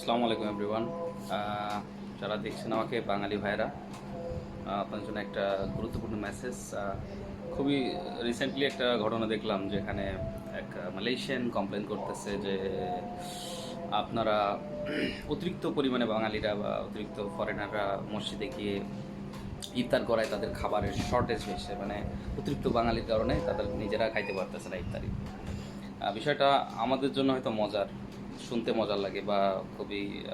আসসালামু আলাইকুম এভরিওয়ান যারা দেখছেন আমাকে, বাঙালি ভাইরা আপনার জন্য একটা গুরুত্বপূর্ণ মেসেজ খুবই রিসেন্টলি একটা ঘটনা দেখলাম যেখানে এক মালয়েশিয়ান কমপ্লেন করতেছে যে আপনারা অতিরিক্ত পরিমাণে বাঙালিরা বা অতিরিক্ত ফরেনাররা মসজিদে গিয়ে ইফতার করায় তাদের খাবারের শর্টেজ হয়েছে। মানে অতিরিক্ত বাঙালির কারণে তাদের নিজেরা খাইতে পারতেছে না ইফতারি। বিষয়টা আমাদের জন্য হয়তো মজার। শুনতে মজার লাগে বা খুবই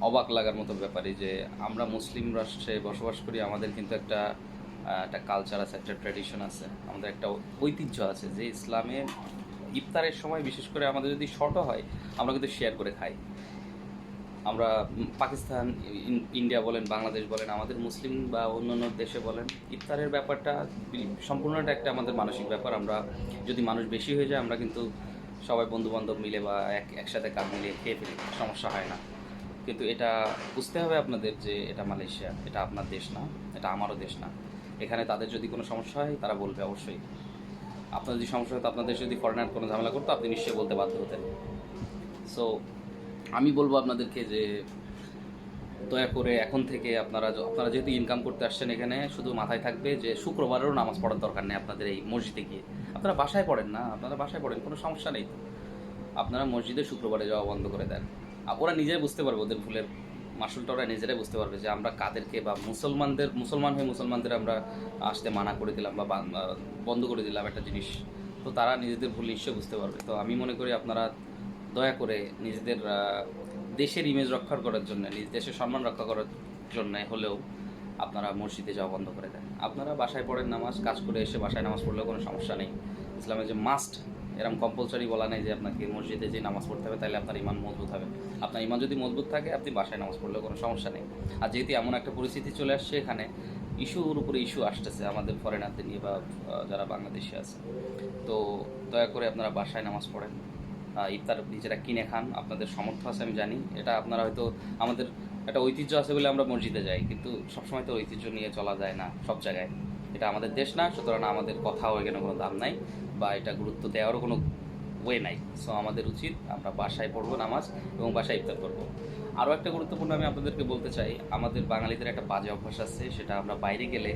অবাক লাগার মতো ব্যাপারই যে আমরা মুসলিম রাষ্ট্রে বসবাস করি, আমাদের কিন্তু একটা একটা কালচার আছে, একটা ট্র্যাডিশন আছে, আমাদের একটা ঐতিহ্য আছে যে ইসলামে ইফতারের সময় বিশেষ করে আমাদের যদি শর্টও হয়, আমরা কিন্তু শেয়ার করে খাই। আমরা পাকিস্তান, ইন- ইন্ডিয়া বলেন, বাংলাদেশ বলেন, আমাদের মুসলিম বা অন্যান্য দেশে বলেন, ইফতারের ব্যাপারটা সম্পূর্ণটা একটা আমাদের মানসিক ব্যাপার। আমরা যদি মানুষ বেশি হয়ে যায়, আমরা কিন্তু সবাই বন্ধু বান্ধব মিলে বা এক, একসাথে কাজ মিলে খেয়ে ফেলি, সমস্যা হয় না। কিন্তু এটা বুঝতে হবে আপনাদের যে এটা মালয়েশিয়া, এটা আপনার দেশ না, এটা আমারও দেশ না। এখানে তাদের যদি কোনো সমস্যা হয়, তারা বলবে অবশ্যই। আপনার যদি সমস্যা হতো আপনাদের যদি ফরেনার কোনো ঝামেলা করতো, আপনি নিশ্চয়ই বলতে বাধ্য হতেন। সো আমি বলব আপনাদেরকে যে দয়া করে এখন থেকে আপনারা আপনারা যেহেতু ইনকাম করতে আসছেন এখানে, শুধু মাথায় থাকবে যে শুক্রবারেরও নামাজ পড়ার দরকার নেই আপনাদের এই মসজিদে গিয়ে। আপনারা বাসায় পড়েন না, আপনারা বাসায় পড়েন, কোনো সমস্যা নেই আপনারা মসজিদে শুক্রবারে যাওয়া বন্ধ করে দেন। ওরা নিজেই বুঝতে পারবে, ওদের ভুলের মাসুলটা ওরা নিজেরাই বুঝতে পারবে যে আমরা কাদেরকে বা মুসলমানদের, মুসলমান হয়ে মুসলমানদের আমরা আসতে মানা করে দিলাম বা বন্ধ করে দিলাম একটা জিনিস। তো তারা নিজেদের ভুল নিশ্চয়ই বুঝতে পারবে। তো আমি মনে করি আপনারা দয়া করে নিজেদের দেশের ইমেজ রক্ষা করার জন্য, নিজ দেশের সম্মান রক্ষা করার জন্য হলেও আপনারা মসজিদে যাওয়া বন্ধ করে দেন। আপনারা বাসায় পড়েন নামাজ, কাজ করে এসে বাসায় নামাজ পড়লেও কোনো সমস্যা নেই। ইসলামে যে মাস্ট এরকম কম্পালসারি বলা নেই যে আপনাকে মসজিদে যে নামাজ পড়তে হবে, তাহলে আপনার ইমান মজবুত হবে। আপনার ইমান যদি মজবুত থাকে, আপনি বাসায় নামাজ পড়লেও কোনো সমস্যা নেই। আর যেহেতু এমন একটা পরিস্থিতি চলে আসছে এখানে, ইস্যুর উপরে ইস্যু আসতেছে আমাদের ফরেনারদের নিয়ে বা যারা বাংলাদেশে আছে। তো দয়া করে আপনারা বাসায় নামাজ পড়েন। ইফতার নিজেরা কিনে খান, আপনাদের সামর্থ্য আছে আমি জানি। এটা আপনারা হয়তো আমাদের একটা ঐতিহ্য আছে বলে আমরা মসজিদে যাই, কিন্তু সবসময় তো ঐতিহ্য নিয়ে চলা যায় না সব জায়গায়। এটা আমাদের দেশ না, সুতরাং আমাদের কথাও এখানে কোনো দাম নাই বা এটা গুরুত্ব দেওয়ারও কোনো ওয়ে নাই। সো আমাদের উচিত আমরা বাসায় পড়ব নামাজ এবং বাসায় ইফতার করব। আরও একটা গুরুত্বপূর্ণ আমি আপনাদেরকে বলতে চাই, আমাদের বাঙালিদের একটা বাজে অভ্যাস আছে, সেটা আমরা বাইরে গেলে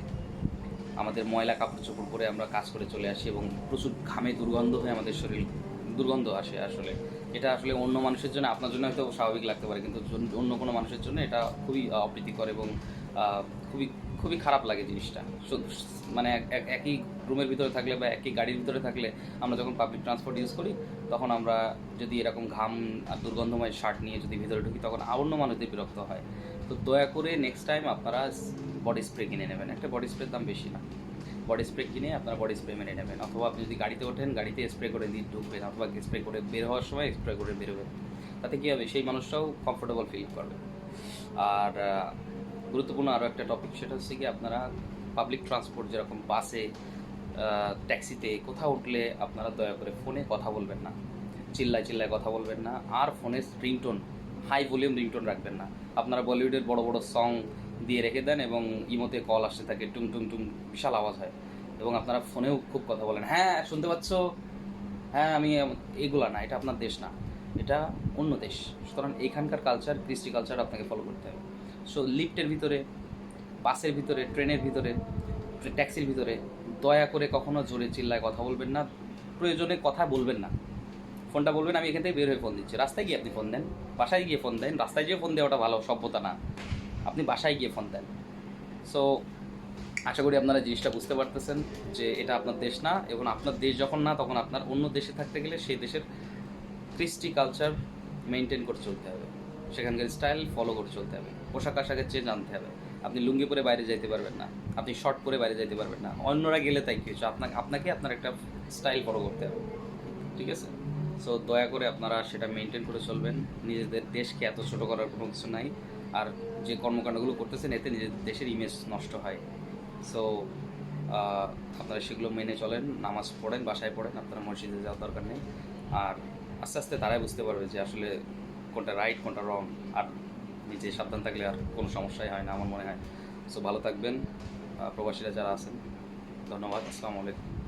আমাদের ময়লা কাপড় চোপড় পরে আমরা কাজ করে চলে আসি এবং প্রচুর ঘামে দুর্গন্ধ হয়ে আমাদের শরীর দুর্গন্ধ আসে আসলে। এটা আসলে অন্য মানুষের জন্য, আপনার জন্য হয়তো স্বাভাবিক লাগতে পারে, কিন্তু অন্য কোনো মানুষের জন্য এটা খুবই অপ্রীতিকর এবং খুবই খুবই খারাপ লাগে জিনিসটা। মানে এক- এক- একই রুমের ভিতরে থাকলে বা একই গাড়ির ভিতরে থাকলে আমরা যখন পাবলিক ট্রান্সপোর্ট ইউজ করি, তখন আমরা যদি এরকম ঘাম আর দুর্গন্ধময় শার্ট নিয়ে যদি ভিতরে ঢুকি, তখন অন্য মানুষদের বিরক্ত হয়। তো দয়া করে নেক্সট টাইম আপনারা বডি স্প্রে কিনে নেবেন। একটা বডি স্প্রের দাম বেশি না। বডি স্প্রে কিনে আপনার বডি স্প্রে মেনে নেবেন। অথবা আপনি যদি গাড়িতে ওঠেন, গাড়িতে স্প্রে করে দিয়ে ঢুকবেন, অথবা স্প্রে করে বের হওয়ার সময় স্প্রে করে বেরোবেন তাতে কী হবে? সেই মানুষটাও কমফোর্টেবল ফিল করবে। আর গুরুত্বপূর্ণ আরও একটা টপিক সেটা হচ্ছে কি আপনারা পাবলিক ট্রান্সপোর্ট যেরকম বাসে ট্যাক্সিতে কোথাও উঠলে আপনারা দয়া করে ফোনে কথা বলবেন না। চিল্লায় চিল্লায় কথা বলবেন না। আর ফোনের রিংটোন হাই ভলিউম রিংটোন রাখবেন না। আপনারা বলিউডের বড় বড় সং দিয়ে রেখে দেন এবং ইমোতে কল আসতে থাকে টুং টুং টুং বিশাল আওয়াজ হয়। এবং আপনারা ফোনেও খুব কথা বলেন হ্যাঁ শুনতে পাচ্ছ? হ্যাঁ আমি এগুলা না, এটা আপনার দেশ না, এটা অন্য দেশ। সুতরাং এখানকার কালচার কৃষ্টি কালচার আপনাকে ফলো করতে হবে। সো লিফটের ভিতরে, বাসের ভিতরে, ট্রেনের ভিতরে ট্যাক্সির ভিতরে, দয়া করে কখনো জোরে চিল্লায় কথা বলবেন না, প্রয়োজনে কথা বলবেন না। ফোনটা বলবেন, আমি এখান থেকে বের হয়ে ফোন দিচ্ছি। রাস্তায় গিয়ে আপনি ফোন দেন, বাসায় গিয়ে ফোন দেন, রাস্তায় গিয়ে ফোন দেওয়াটা ভালো, সভ্যতা না। আপনি বাসায় গিয়ে ফোন দেন। সো আশা করি আপনারা জিনিসটা বুঝতে পারতেছেন যে এটা আপনার দেশ না এবং আপনার দেশ যখন না, তখন আপনার অন্য দেশে থাকতে গেলে সেই দেশের কৃষ্টি কালচার মেনটেন করে চলতে হবে। সেখানকার স্টাইল ফলো করে চলতে হবে। পোশাক আশাকের চেয়ে জানতে হবে। আপনি লুঙ্গি পরে বাইরে যাইতে পারবেন না। আপনি শর্ট পরে বাইরে যাইতে পারবেন না। অন্যরা গেলে তাই কিছু। আপনাকে আপনাকে আপনার একটা স্টাইল ফলো করতে হবে। ঠিক আছে? সো দয়া করে আপনারা সেটা মেনটেন করে চলবেন। নিজেদের দেশকে এত ছোটো করার কোনো কিছু নাই। আর যে কর্মকাণ্ডগুলো করতেছেন, এতে নিজের দেশের ইমেজ নষ্ট হয়। সো আপনারা সেগুলো মেনে চলেন, নামাজ পড়েন, বাসায় পড়েন, আপনারা মসজিদে যাওয়ার দরকার নেই। আর আস্তে আস্তে তারাই বুঝতে পারবে যে আসলে কোনটা রাইট কোনটা রং আর নিজে সাবধান থাকলে আর কোনো সমস্যাই হয় না, আমার মনে হয়। সো ভালো থাকবেন। প্রবাসীরা যারা আছেন, ধন্যবাদ। আসসালামু আলাইকুম।